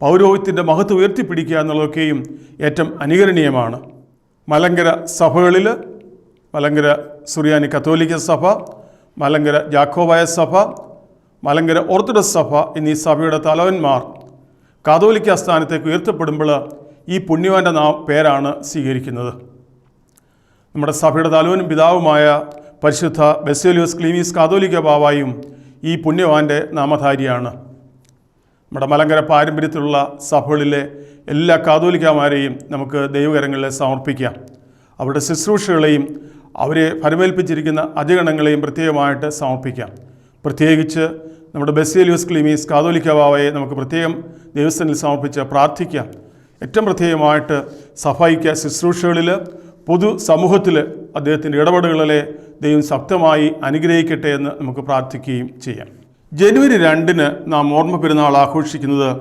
പൗരോഹിത്യത്തിന്റെ മഹത്വം ഉയർത്തിപ്പിടിക്കുക എന്നുള്ളതൊക്കെയും ഏറ്റവും അനുകരണീയമാണ്. മലങ്കര സഭകളിൽ മലങ്കര സുറിയാനി കത്തോലിക്ക സഭ മലങ്കര ജാക്കോബായ സഭ മലങ്കര ഓർത്തഡോക്സ് സഭ എന്നീ സഭയുടെ തലവന്മാർ കാതോലിക്ക സ്ഥാനത്തേക്ക് ഉയർത്തപ്പെടുമ്പോൾ ഈ പുണ്യവാന്റെ നാ പേരാണ് സ്വീകരിക്കുന്നത്. നമ്മുടെ സഭയുടെ തലവനും പിതാവുമായ പരിശുദ്ധ ബെസേലിയോസ് ക്ലീമീസ് കാതോലിക്ക ബാവായും ഈ പുണ്യവാന്റെ നാമധാരിയാണ്. നമ്മുടെ മലങ്കര പാരമ്പര്യത്തിലുള്ള സഭകളിലെ എല്ലാ കാതോലിക്കമാരെയും നമുക്ക് ദൈവകരങ്ങളിൽ സമർപ്പിക്കാം. അവരുടെ ശുശ്രൂഷകളെയും അവരെ ഫലമേൽപ്പിച്ചിരിക്കുന്ന അജഗണങ്ങളെയും പ്രത്യേകമായിട്ട് സമർപ്പിക്കാം. പ്രത്യേകിച്ച് നമ്മുടെ ബെസേലിയോസ് ക്ലീമീസ് കാതോലിക്ക ബാവയെ നമുക്ക് പ്രത്യേകം ദൈവസ്ഥനിൽ സമർപ്പിച്ച് പ്രാർത്ഥിക്കാം. ഏറ്റവും പ്രത്യേകമായിട്ട് സഫായിക്ക ശുശ്രൂഷകളിൽ പൊതു സമൂഹത്തിൽ അദ്ദേഹത്തിന്റെ ഇടപെടലുകളെ ദൈവം ശക്തമായി അനുഗ്രഹിക്കട്ടെ എന്ന് നമുക്ക് പ്രാർത്ഥിക്കുകയും ചെയ്യാം. ജനുവരി രണ്ടിന് നാം ഓർമ്മ പെരുന്നാൾ ആഘോഷിക്കുന്നത്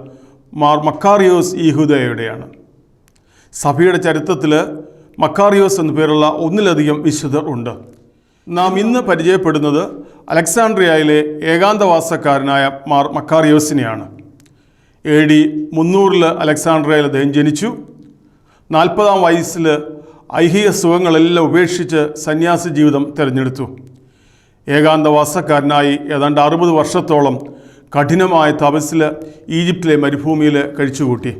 മാർ മക്കാറിയോസ് ഈഹുദയുടെയാണ്. സഭയുടെ ചരിത്രത്തിൽ മക്കാറിയോസ് എന്നു പേരുള്ള ഒന്നിലധികം വിശുദ്ധർ ഉണ്ട്. നാം ഇന്ന് പരിചയപ്പെടുന്നത് അലക്സാണ്ട്രിയയിലെ ഏകാന്തവാസക്കാരനായ മാർ മക്കാറിയോസിനെയാണ്. എ ഡി മുന്നൂറിൽ അലക്സാണ്ട്രയിൽ അദ്ദേഹം ജനിച്ചു. നാൽപ്പതാം വയസ്സിൽ ഐഹിക സുഖങ്ങളെല്ലാം ഉപേക്ഷിച്ച് സന്യാസി ജീവിതം തിരഞ്ഞെടുത്തു. ഏകാന്തവാസക്കാരനായി ഏതാണ്ട് അറുപത് വർഷത്തോളം കഠിനമായ തപസ്സിൽ ഈജിപ്തിലെ മരുഭൂമിയിൽ കഴിച്ചുകൂട്ടി.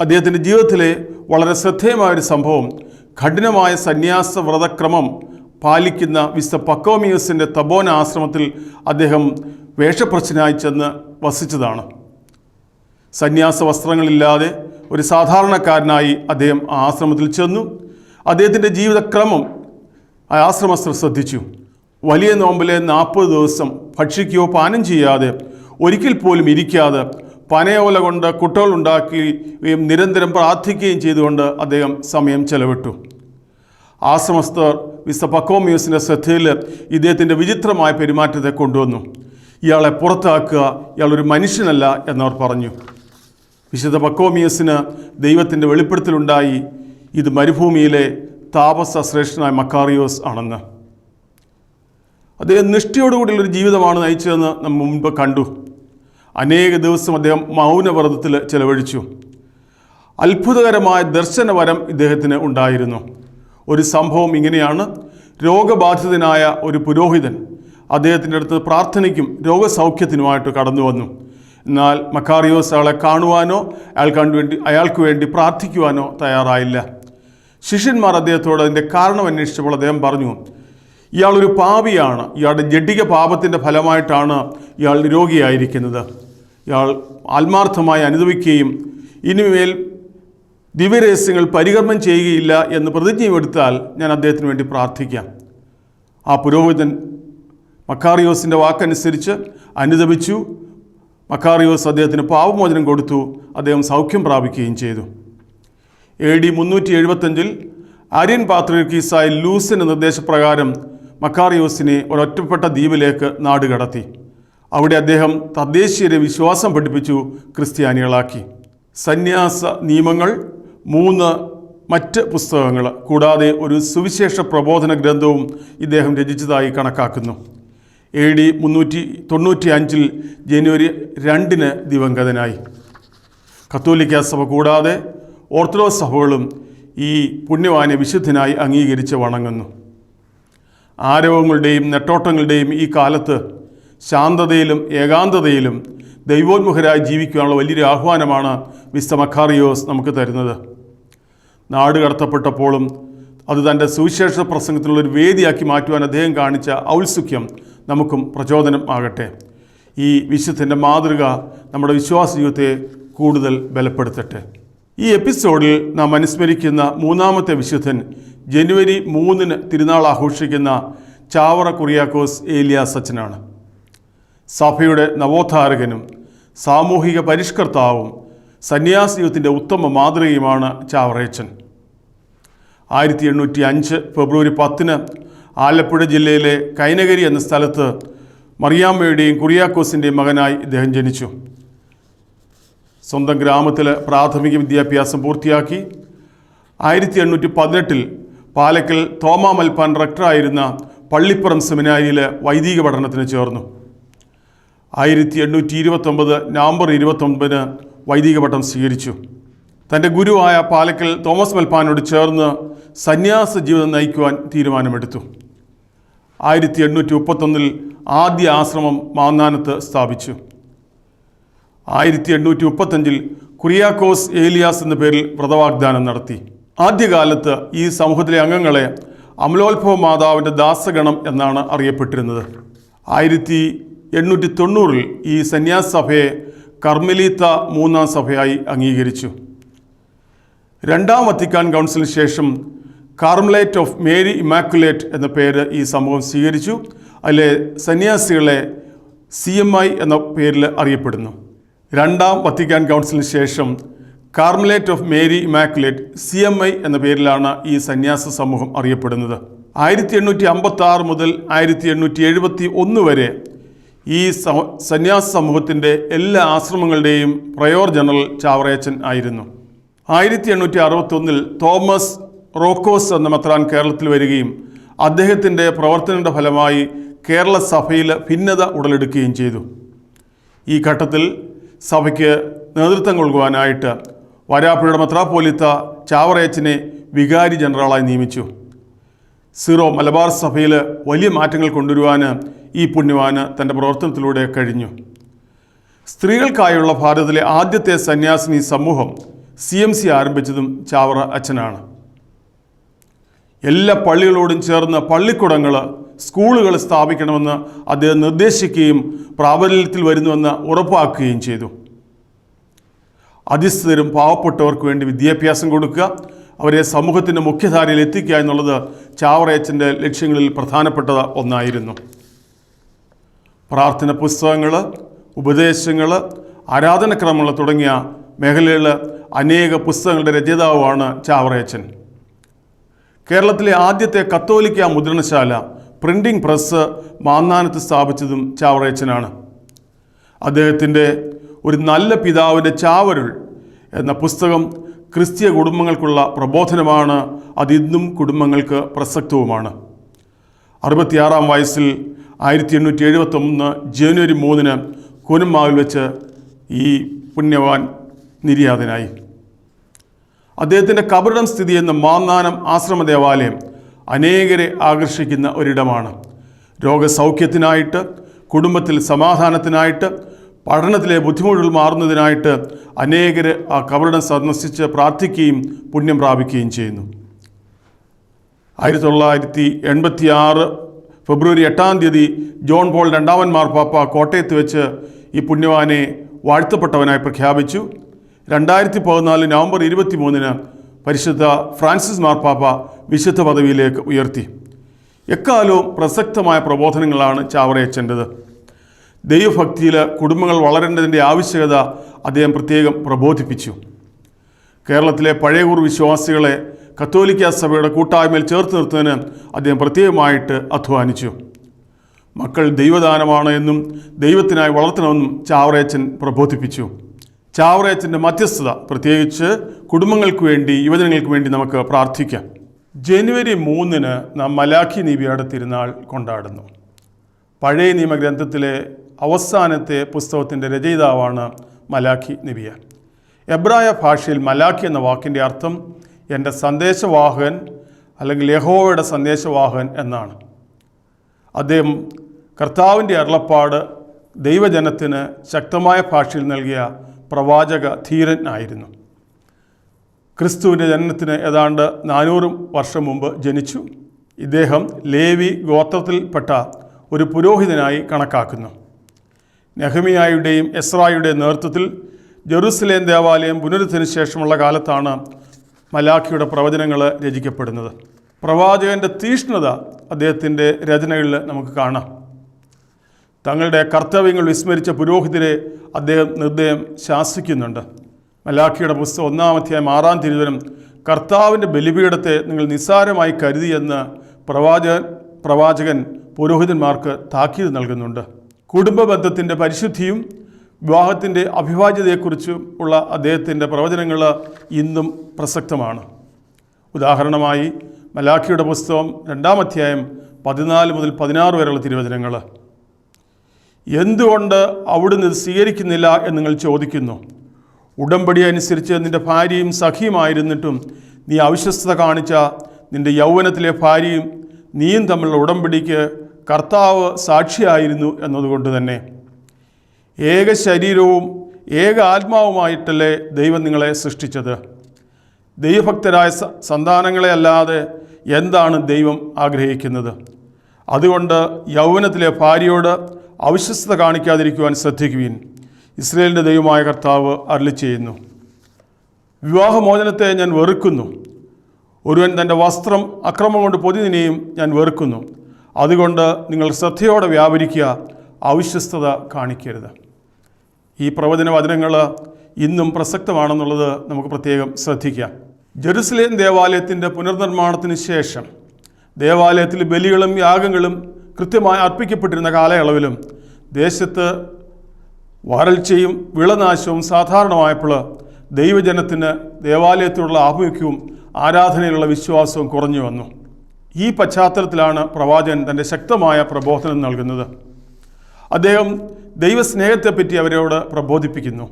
അദ്ദേഹത്തിന്റെ ജീവിതത്തിലെ വളരെ ശ്രദ്ധേയമായ ഒരു സംഭവം കഠിനമായ സന്യാസ വ്രതക്രമം പാലിക്കുന്ന വിശുദ്ധ പക്കോമിയസിന്റെ തപോന ആശ്രമത്തിൽ അദ്ദേഹം വേഷപ്രശ്നായി ചെന്ന് വസിച്ചതാണ്. സന്യാസ വസ്ത്രങ്ങളില്ലാതെ ഒരു സാധാരണക്കാരനായി അദ്ദേഹം ആശ്രമത്തിൽ ചെന്നു. അദ്ദേഹത്തിന്റെ ജീവിതക്രമം ആശ്രമസ്ഥർ ശ്രദ്ധിച്ചു. വലിയ നോമ്പിലെ നാൽപ്പത് ദിവസം ഭക്ഷിക്കുകയോ പാനം ചെയ്യാതെ ഒരിക്കൽ പോലും ഇരിക്കാതെ പനയോല കൊണ്ട് കുട്ടകൾ ഉണ്ടാക്കുകയും നിരന്തരം പ്രാർത്ഥിക്കുകയും ചെയ്തുകൊണ്ട് അദ്ദേഹം സമയം ചെലവിട്ടു. ആശ്രമസ്ഥർ മിസ്റ്റർ പക്കോമ്യൂസിന്റെ ശ്രദ്ധയിൽ ഇദ്ദേഹത്തിന്റെ വിചിത്രമായ പെരുമാറ്റത്തെ കൊണ്ടുവന്നു. ഇയാളെ പുറത്താക്കുക ഇയാളൊരു മനുഷ്യനല്ല എന്നവർ പറഞ്ഞു. വിശുദ്ധ മക്കോമിയസിന് ദൈവത്തിന്റെ വെളിപ്പെടുത്തലുണ്ടായി. ഇത് മരുഭൂമിയിലെ താപസ ശ്രേഷ്ഠനായ മക്കാറിയോസ് ആണെന്ന്. അദ്ദേഹം നിഷ്ഠയോടുകൂടിയുള്ളൊരു ജീവിതമാണ് നയിച്ചതെന്ന് നമ്മൾ മുൻപ് കണ്ടു. അനേക ദിവസം അദ്ദേഹം മൗനവ്രതത്തിൽ ചെലവഴിച്ചു. അത്ഭുതകരമായ ദർശനവരം ഇദ്ദേഹത്തിന് ഉണ്ടായിരുന്നു. ഒരു സംഭവം ഇങ്ങനെയാണ്. രോഗബാധിതനായ ഒരു പുരോഹിതൻ അദ്ദേഹത്തിന്റെ അടുത്ത് പ്രാർത്ഥനയ്ക്കും രോഗസൗഖ്യത്തിനുമായിട്ട് കടന്നു വന്നു എന്നാൽ മക്കാറിയോസ് അയാളെ കാണുവാനോ അയാൾക്ക് വേണ്ടി അയാൾക്ക് വേണ്ടി പ്രാർത്ഥിക്കുവാനോ തയ്യാറായില്ല. ശിഷ്യന്മാർ അദ്ദേഹത്തോട് അതിന്റെ കാരണം അന്വേഷിച്ചപ്പോൾ അദ്ദേഹം പറഞ്ഞു ഇയാളൊരു പാപിയാണ്. ഇയാളുടെ ജഡിക പാപത്തിന്റെ ഫലമായിട്ടാണ് ഇയാൾ രോഗിയായിരിക്കുന്നത്. ഇയാൾ ആത്മാർത്ഥമായി അനുഭവിക്കുകയും ഇനിമേൽ ദിവ്യരഹസ്യങ്ങൾ പരികർമ്മം ചെയ്യുകയില്ല എന്ന് പ്രതിജ്ഞയെടുത്താൽ ഞാൻ അദ്ദേഹത്തിന് വേണ്ടി പ്രാർത്ഥിക്കാം. ആ പുരോഹിതൻ മക്കാറിയോസിന്റെ വാക്കനുസരിച്ച് അനുദപിച്ചു. മക്കാറിയോസ് അദ്ദേഹത്തിന് പാവമോചനം കൊടുത്തു. അദ്ദേഹം സൗഖ്യം പ്രാപിക്കുകയും ചെയ്തു. എ ഡി മുന്നൂറ്റി എഴുപത്തഞ്ചിൽ ആര്യൻ പാത്രീസായി ലൂസിന്റെ നിർദ്ദേശപ്രകാരം മക്കാറിയോസിനെ ഒരൊറ്റപ്പെട്ട ദ്വീപിലേക്ക് നാടുകടത്തി അവിടെ അദ്ദേഹം തദ്ദേശീയരെ വിശ്വാസം പഠിപ്പിച്ചു ക്രിസ്ത്യാനികളാക്കി. സന്യാസ നിയമങ്ങൾ മൂന്ന് മറ്റ് പുസ്തകങ്ങൾ കൂടാതെ ഒരു സുവിശേഷ പ്രബോധന ഗ്രന്ഥവും ഇദ്ദേഹം രചിച്ചതായി കണക്കാക്കുന്നു. എ ഡി മുന്നൂറ്റി തൊണ്ണൂറ്റി അഞ്ചിൽ ജനുവരി രണ്ടിന് ദിവംഗതനായി. കത്തോലിക്ക സഭ കൂടാതെ ഓർത്തഡോക്സ് സഭകളും ഈ പുണ്യവാനെ വിശുദ്ധനായി അംഗീകരിച്ച് വണങ്ങുന്നു. ആരവങ്ങളുടെയും നെട്ടോട്ടങ്ങളുടെയും ഈ കാലത്ത് ശാന്തതയിലും ഏകാന്തതയിലും ദൈവോന്മുഖരായി ജീവിക്കാനുള്ള വലിയൊരു ആഹ്വാനമാണ് മിസ്റ്റർ മക്കാറിയോസ് നമുക്ക് തരുന്നത്. നാട് കടത്തപ്പെട്ടപ്പോഴും അത് തന്റെ സുവിശേഷ പ്രസംഗത്തിനുള്ളൊരു വേദിയാക്കി മാറ്റുവാൻ അദ്ദേഹം കാണിച്ച ഔത്സുക്യം നമുക്കും പ്രചോദനം ആകട്ടെ. ഈ വിശുദ്ധന്റെ മാതൃക നമ്മുടെ വിശ്വാസ ജീവിതത്തെ കൂടുതൽ ബലപ്പെടുത്തട്ടെ. ഈ എപ്പിസോഡിൽ നാം അനുസ്മരിക്കുന്ന മൂന്നാമത്തെ വിശുദ്ധൻ ജനുവരി മൂന്നിന് തിരുനാൾ ആഘോഷിക്കുന്ന ചാവറ കുറിയാക്കോസ് ഏലിയ സച്ചനാണ്. സഭയുടെ നവോത്ഥാരകനും സാമൂഹിക പരിഷ്കർത്താവും സന്യാസ യുഗത്തിന്റെ ഉത്തമ മാതൃകയുമാണ് ചാവറയച്ചൻ. ആയിരത്തി എണ്ണൂറ്റി അഞ്ച് ഫെബ്രുവരി പത്തിന് ആലപ്പുഴ ജില്ലയിലെ കൈനഗരി എന്ന സ്ഥലത്ത് മറിയാമ്മയുടെയും കുറിയാക്കോസിന്റെയും മകനായി ഇദ്ദേഹം ജനിച്ചു. സ്വന്തം ഗ്രാമത്തിൽ പ്രാഥമിക വിദ്യാഭ്യാസം പൂർത്തിയാക്കി ആയിരത്തി എണ്ണൂറ്റി പതിനെട്ടിൽ പാലക്കൽ തോമാ മൽപ്പാൻ റക്ടറായിരുന്ന പള്ളിപ്പുറം സെമിനാരിയിലെ വൈദിക പഠനത്തിന് ചേർന്നു. ആയിരത്തി എണ്ണൂറ്റി ഇരുപത്തൊമ്പത് നവംബർ ഇരുപത്തൊമ്പതിന് വൈദിക പട്ടം സ്വീകരിച്ചു. തന്റെ ഗുരുവായ പാലക്കൽ തോമസ് മൽപ്പാനോട് ചേർന്ന് സന്യാസ ജീവിതം നയിക്കുവാൻ തീരുമാനമെടുത്തു. ആയിരത്തി എണ്ണൂറ്റി മുപ്പത്തൊന്നിൽ ആദ്യ ആശ്രമം മാന്നാനത്ത് സ്ഥാപിച്ചു. ആയിരത്തി എണ്ണൂറ്റി മുപ്പത്തഞ്ചിൽ കുറിയാക്കോസ് ഏലിയാസ് എന്ന പേരിൽ വ്രതവാഗ്ദാനം നടത്തി. ആദ്യകാലത്ത് ഈ സമൂഹത്തിലെ അംഗങ്ങളെ അമലോത്ഭവ മാതാവിന്റെ ദാസഗണം എന്നാണ് അറിയപ്പെട്ടിരുന്നത്. ആയിരത്തി എണ്ണൂറ്റി തൊണ്ണൂറിൽ ഈ സന്യാസ സഭയെ കർമ്മലീത്ത മൂന്നാം സഭയായി അംഗീകരിച്ചു. രണ്ടാം വത്തിക്കാൻ കൗൺസിലിന് ശേഷം കാർമലേറ്റ് ഓഫ് മേരി ഇമാക്കുലേറ്റ് എന്ന പേര് ഈ സമൂഹം സ്വീകരിച്ചു. അതിലെ സന്യാസികളെ സി എം ഐ എന്ന പേരിൽ അറിയപ്പെടുന്നു. രണ്ടാം വത്തിക്കാൻ കൗൺസിലിന് ശേഷം Carmelite of Mary Immaculate C M I എന്ന പേരിലാണ് ഈ സന്യാസ സമൂഹം അറിയപ്പെടുന്നത്. ആയിരത്തി എണ്ണൂറ്റി അമ്പത്തി ആറ് മുതൽ ആയിരത്തി എണ്ണൂറ്റി എഴുപത്തി ഒന്ന് വരെ ഈ സന്യാസ സമൂഹത്തിന്റെ എല്ലാ ആശ്രമങ്ങളുടെയും പ്രയോർ ജനറൽ ചാവറയച്ചൻ ആയിരുന്നു. ആയിരത്തി എണ്ണൂറ്റി അറുപത്തൊന്നിൽ തോമസ് റോക്കോസ് എന്ന മെത്രാൻ കേരളത്തിൽ വരികയും അദ്ദേഹത്തിന്റെ പ്രവർത്തനങ്ങളുടെ ഫലമായി കേരള സഭയിൽ ഭിന്നത ഉടലെടുക്കുകയും ചെയ്തു. ഈ ഘട്ടത്തിൽ സഭയ്ക്ക് നേതൃത്വം നൽകുവാനായിട്ട് വരാപ്പുഴയുടെ മെത്രാപ്പോലിത്ത ചാവറയച്ചനെ വികാരി ജനറലായി നിയമിച്ചു. സിറോ മലബാർ സഭയിൽ വലിയ മാറ്റങ്ങൾ കൊണ്ടുവരുവാൻ ഈ പുണ്യവാന് തന്റെ പ്രവർത്തനത്തിലൂടെ കഴിഞ്ഞു. സ്ത്രീകൾക്കായുള്ള ഭാരതത്തിലെ ആദ്യത്തെ സന്യാസിനി സമൂഹം സി എം സി ആരംഭിച്ചതും ചാവറ അച്ഛനാണ്. എല്ലാ പള്ളികളോടും ചേർന്ന് പള്ളിക്കുടങ്ങൾ സ്കൂളുകൾ സ്ഥാപിക്കണമെന്ന് അദ്ദേഹം നിർദ്ദേശിക്കുകയും പ്രാബല്യത്തിൽ വരുന്നുവെന്ന് ഉറപ്പാക്കുകയും ചെയ്തു. അധിസ്ഥിതരും പാവപ്പെട്ടവർക്ക് വേണ്ടി വിദ്യാഭ്യാസം കൊടുക്കുക അവരെ സമൂഹത്തിന്റെ മുഖ്യധാരയിൽ എത്തിക്കുക എന്നുള്ളത് ചാവറയച്ചന്റെ ലക്ഷ്യങ്ങളിൽ പ്രധാനപ്പെട്ട ഒന്നായിരുന്നു. പ്രാർത്ഥന പുസ്തകങ്ങൾ ഉപദേശങ്ങൾ ആരാധനക്രമങ്ങൾ തുടങ്ങിയ മേഖലകളിൽ അനേക പുസ്തകങ്ങളുടെ രചയിതാവാണ് ചാവറയച്ചൻ. കേരളത്തിലെ ആദ്യത്തെ കത്തോലിക്ക മുദ്രണശാല പ്രിന്റിംഗ് പ്രസ് മാന്നാനത്ത് സ്ഥാപിച്ചതും ചാവറയച്ചനാണ്. അദ്ദേഹത്തിന്റെ ഒരു നല്ല പിതാവിന്റെ ചാവരുൾ എന്ന പുസ്തകം ക്രിസ്തീയ കുടുംബങ്ങൾക്കുള്ള പ്രബോധനമാണ് അതിന്നും കുടുംബങ്ങൾക്ക് പ്രസക്തവുമാണ്. അറുപത്തിയാറാം വയസ്സിൽ ആയിരത്തി എണ്ണൂറ്റി എഴുപത്തൊന്ന് ജനുവരി മൂന്നിന് കൂനമ്മാവിൽ വെച്ച് ഈ പുണ്യവാൻ നിര്യാതനായി. അദ്ദേഹത്തിന്റെ കബറിടം സ്ഥിതി ചെയ്യുന്ന മാന്നാനം ആശ്രമ ദേവാലയം അനേകരെ ആകർഷിക്കുന്ന ഒരിടമാണ്. രോഗസൗഖ്യത്തിനായിട്ട് കുടുംബത്തിൽ സമാധാനത്തിനായിട്ട് പഠനത്തിലെ ബുദ്ധിമുട്ടുകൾ മാറുന്നതിനായിട്ട് അനേകർ ആ കബറിടം സന്ദർശിച്ച് പ്രാർത്ഥിക്കുകയും പുണ്യം പ്രാപിക്കുകയും ചെയ്യുന്നു. ആയിരത്തി തൊള്ളായിരത്തി എൺപത്തി ആറ് ഫെബ്രുവരി എട്ടാം തീയതി ജോൺ പോൾ രണ്ടാമൻ മാർപ്പാപ്പ കോട്ടയത്ത് വെച്ച് ഈ പുണ്യവാനെ വാഴ്ത്തപ്പെട്ടവനായി പ്രഖ്യാപിച്ചു. രണ്ടായിരത്തി പതിനാല് നവംബർ ഇരുപത്തി മൂന്നിന് പരിശുദ്ധ ഫ്രാൻസിസ് മാർപ്പാപ്പ വിശുദ്ധ പദവിയിലേക്ക് ഉയർത്തി. എക്കാലവും പ്രസക്തമായ പ്രബോധനങ്ങളാണ് ചാവറയച്ചന്റെത് ദൈവഭക്തിയിൽ കുടുംബങ്ങൾ വളരേണ്ടതിന്റെ ആവശ്യകത അദ്ദേഹം പ്രത്യേകം പ്രബോധിപ്പിച്ചു. കേരളത്തിലെ പഴയകൂർ വിശ്വാസികളെ കത്തോലിക്ക സഭയുടെ കൂട്ടായ്മയിൽ ചേർത്ത് നിർത്തുന്നതിന് അദ്ദേഹം പ്രത്യേകമായിട്ട് അധ്വാനിച്ചു. മക്കൾ ദൈവദാനമാണ് എന്നും ദൈവത്തിനായി വളർത്തണമെന്നും ചാവറയച്ചൻ പ്രബോധിപ്പിച്ചു. ചാവറയച്ചന്റെ മധ്യസ്ഥത പ്രത്യേകിച്ച് കുടുംബങ്ങൾക്ക് വേണ്ടി യുവജനങ്ങൾക്ക് വേണ്ടി നമുക്ക് പ്രാർത്ഥിക്കാം. ജനുവരി മൂന്നിന് നാം മലാഖി നീബിയുടെ തിരുനാൾ കൊണ്ടാടുന്നു. പഴയ നിയമഗ്രന്ഥത്തിലെ അവസാനത്തെ പുസ്തകത്തിന്റെ രചയിതാവാണ് മലാഖി നിബിയ. എബ്രായ ഭാഷയിൽ മലാഖി എന്ന വാക്കിന്റെ അർത്ഥം എന്റെ സന്ദേശവാഹകൻ അല്ലെങ്കിൽ യഹോവയുടെ സന്ദേശവാഹകൻ എന്നാണ്. അദ്ദേഹം കർത്താവിന്റെ അരുളപ്പാട് ദൈവജനത്തിന് ശക്തമായ ഭാഷയിൽ നൽകിയ പ്രവാചക ധീരൻ ആയിരുന്നു. ക്രിസ്തുവിന്റെ ജനനത്തിന് ഏതാണ്ട് നാനൂറ് വർഷം മുമ്പ് ജനിച്ചു. ഇദ്ദേഹം ലേവി ഗോത്രത്തിൽപ്പെട്ട ഒരു പുരോഹിതനായി കണക്കാക്കുന്നു. നെഹമിയായുടെയും എസ്രായുടെയും നേതൃത്വത്തിൽ ജെറുസലേം ദേവാലയം പുനരുദ്ധതിന് ശേഷമുള്ള കാലത്താണ് മലാഖിയുടെ പ്രവചനങ്ങൾ രചിക്കപ്പെടുന്നത്. പ്രവാചകന്റെ തീഷ്ണത അദ്ദേഹത്തിന്റെ രചനകളിൽ നമുക്ക് കാണാം. തങ്ങളുടെ കർത്തവ്യങ്ങൾ വിസ്മരിച്ച പുരോഹിതരെ അദ്ദേഹം നിർദ്ദയം ശാസിക്കുന്നുണ്ട്. മലാഖിയുടെ പുസ്തകം ഒന്നാമധ്യായം ആറാം തിരുവനം കർത്താവിന്റെ ബലിപീഠത്തെ നിങ്ങൾ നിസ്സാരമായി കരുതിയെന്ന് പ്രവാചകൻ പ്രവാചകൻ പുരോഹിതന്മാർക്ക് താക്കീത് നൽകുന്നുണ്ട്. കുടുംബ ബന്ധത്തിന്റെ പരിശുദ്ധിയും വിവാഹത്തിന്റെ അഭിവാജ്യതയെക്കുറിച്ചും ഉള്ള അദ്ദേഹത്തിന്റെ പ്രവചനങ്ങൾ ഇന്നും പ്രസക്തമാണ്. ഉദാഹരണമായി മലാഖിയുടെ പുസ്തകം രണ്ടാം അധ്യായം പതിനാല് മുതൽ പതിനാറ് വരെയുള്ള തിരുവചനങ്ങൾ. എന്തുകൊണ്ട് അവിടുന്ന് സ്വീകരിക്കുന്നില്ല എന്ന് നിങ്ങൾ ചോദിക്കുന്നു? ഉടമ്പടി അനുസരിച്ച് നിന്റെ ഭാര്യയും സഖിയുമായിരുന്നിട്ടും നീ അവിശ്വസ്ത കാണിച്ച നിന്റെ യൗവനത്തിലെ ഭാര്യയും നീയും തമ്മിലുള്ള ഉടമ്പടിക്ക് കർത്താവ് സാക്ഷിയായിരുന്നു എന്നതുകൊണ്ട് തന്നെ. ഏക ശരീരവും ഏക ആത്മാവുമായിട്ടല്ലേ ദൈവം നിങ്ങളെ സൃഷ്ടിച്ചത്? ദൈവഭക്തരായ സന്താനങ്ങളെ അല്ലാതെ എന്താണ് ദൈവം ആഗ്രഹിക്കുന്നത്? അതുകൊണ്ട് യൗവനത്തിലെ ഭാര്യയോട് അവിശ്വസ്തത കാണിക്കാതിരിക്കുവാൻ ശ്രദ്ധിക്കുവിൻ. ഇസ്രയേലിന്റെ ദൈവമായ കർത്താവ് അരളി ചെയ്യുന്നു. വിവാഹമോചനത്തെ ഞാൻ വെറുക്കുന്നു. ഒരുവൻ തന്റെ വസ്ത്രം അക്രമം കൊണ്ട് പൊതിനിനെയും ഞാൻ വെറുക്കുന്നു. അതുകൊണ്ട് നിങ്ങൾ ശ്രദ്ധയോടെ വ്യാപരിക്കുക അവിശ്വസ്തത കാണിക്കരുത്. ഈ പ്രവചന വചനങ്ങൾ ഇന്നും പ്രസക്തമാണെന്നുള്ളത് നമുക്ക് പ്രത്യേകം ശ്രദ്ധിക്കാം. ജെറുസലേം ദേവാലയത്തിന്റെ പുനർനിർമ്മാണത്തിന് ശേഷം ദേവാലയത്തിൽ ബലികളും യാഗങ്ങളും കൃത്യമായി അർപ്പിക്കപ്പെട്ടിരുന്ന കാലയളവിലും ദേശത്ത് വരൾച്ചയും വിളനാശവും സാധാരണമായപ്പോൾ ദൈവജനത്തിന് ദേവാലയത്തിലുള്ള ആഭിമുഖ്യവും ആരാധനയിലുള്ള വിശ്വാസവും കുറഞ്ഞു വന്നു. ഈ പശ്ചാത്തലത്തിലാണ് പ്രവാചകൻ തന്റെ ശക്തമായ പ്രബോധനം നൽകുന്നത്. അദ്ദേഹം ദൈവസ്നേഹത്തെപ്പറ്റി അവരോട് പ്രബോധിപ്പിക്കുന്നു.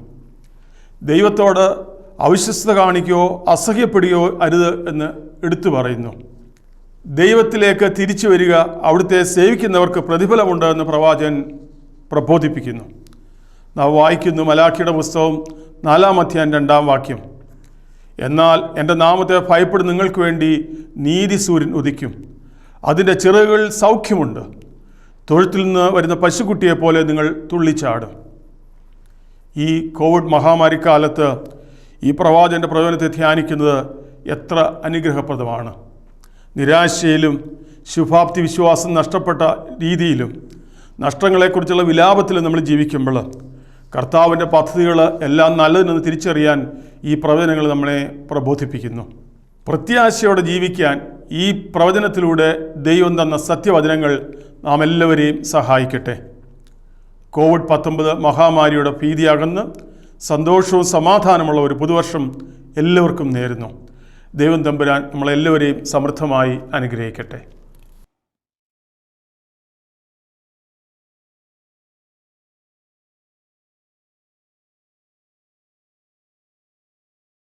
ദൈവത്തോട് അവിശ്വസ്ത കാണിക്കുകയോ അസഹ്യപ്പെടുകയോ അരുത് എന്ന് എടുത്തു പറയുന്നു. ദൈവത്തിലേക്ക് തിരിച്ചു വരിക അവിടുത്തെ സേവിക്കുന്നവർക്ക് പ്രതിഫലമുണ്ട് എന്ന് പ്രവാചകൻ പ്രബോധിപ്പിക്കുന്നു. നാം വായിക്കുന്നു മലാഖിയുടെ പുസ്തകം നാലാം അധ്യായം രണ്ടാം വാക്യം. എന്നാൽ എന്റെ നാമത്തെ ഭയപ്പെടുന്ന നിങ്ങൾക്ക് വേണ്ടി നീതി സൂര്യൻ ഉദിക്കും. അതിന്റെ ചിറകുകൾ സൗഖ്യമുണ്ട്. തൊഴുത്തിൽ നിന്ന് വരുന്ന പശുക്കുട്ടിയെ പോലെ നിങ്ങൾ തുള്ളിച്ചാടും. ഈ കോവിഡ് മഹാമാരി കാലത്ത് ഈ പ്രവാചന്റെ പ്രവചനത്തെ ധ്യാനിക്കുന്നത് എത്ര അനുഗ്രഹപ്രദമാണ്. നിരാശയിലും ശുഭാപ്തി വിശ്വാസം നഷ്ടപ്പെട്ട രീതിയിലും നഷ്ടങ്ങളെക്കുറിച്ചുള്ള വിലാപത്തിലും നമ്മൾ ജീവിക്കുമ്പോൾ കർത്താവിന്റെ പദ്ധതികൾ എല്ലാം നല്ലതിനെന്ന് തിരിച്ചറിയാൻ ഈ പ്രവചനങ്ങൾ നമ്മളെ പ്രബോധിപ്പിക്കുന്നു. പ്രത്യാശയോടെ ജീവിക്കാൻ ഈ പ്രവചനത്തിലൂടെ ദൈവം തന്ന സത്യവചനങ്ങൾ നാം എല്ലാവരെയും സഹായിക്കട്ടെ. കോവിഡ് പത്തൊമ്പത് മഹാമാരിയുടെ ഭീതി അകന്ന് സന്തോഷവും സമാധാനമുള്ള ഒരു പുതുവർഷം എല്ലാവർക്കും നേരുന്നു. ദൈവം തമ്പുരാൻ നമ്മളെല്ലാവരെയും സമൃദ്ധമായി അനുഗ്രഹിക്കട്ടെ.